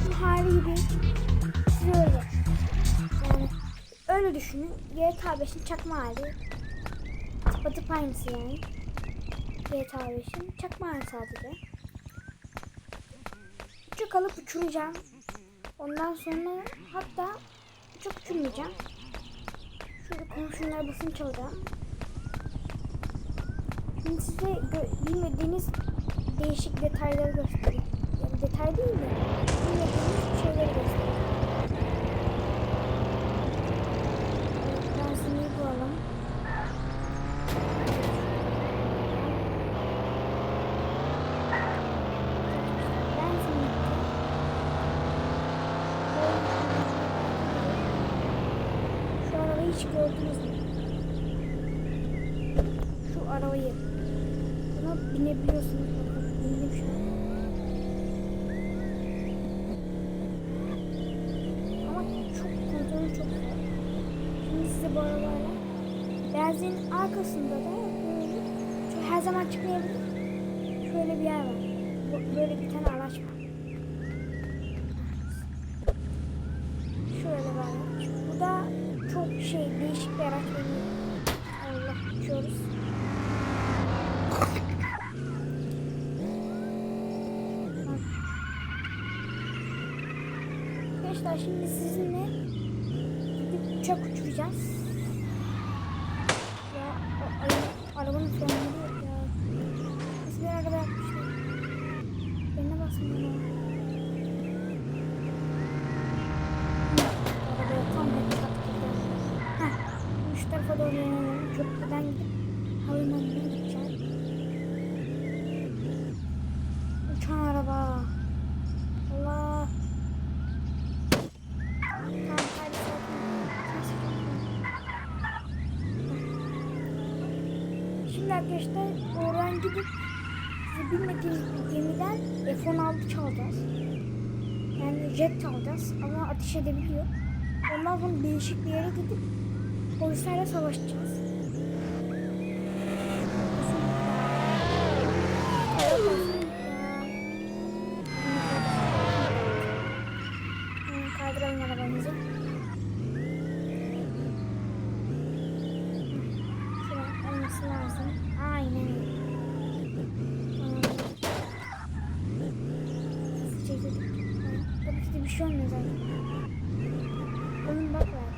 GTA5'in çakma hali gibi öyle. Yani öyle düşünün. GTA 5'in çakma hali. Tıpatıp aynısı yani. GTA 5'in çakma hali sadece. Uçak alıp uçuracağım. Ondan sonra hatta uçak uçurmayacağım. Şöyle komşunlara basınç alacağım. Şimdi size bilmediğiniz değişik detayları göstereyim. Detay değil de bilmediğiniz şeyleri göstereyim. Benzinliği bulalım. Benzinlikte. Şu arabayı hiç gördünüz mü? Şu arabayı. Buna binebiliyorsunuz. Bakın bindim şu an. Ama çok kontrolü çok zor. Şimdi size bu arabayla benzin arkasında da böyle şöyle her zaman çıkmayabilir. Şöyle bir yer var. Böyle bir tane araç var. Şöyle araç. Bu da çok şey değişik bir araç. Böyle Allah uçuyoruz. Arkadaşlar şimdi sizinle uçak uçuracağız. Ya o ara- arabanın frenleri ya. Biz bir araba yapmıştık. Frene basmıyor. Arabaya tam girdi. Heh. Şu tarafa doğru yönelelim. Köprüden gidip havalimanına gideceğim. Şimdi arkadaşlar oradan gidip size bilmediğiniz bir gemiden F-16 çalacağız. Yani jet çalacağız ama ateş edebiliyor. Ondan sonra değişik bir yere gidip polislerle savaşacağız. Hemen Kaydıralım arabamızı. Tabii ki de bir şey olmuyor zaten. Oyun bak var.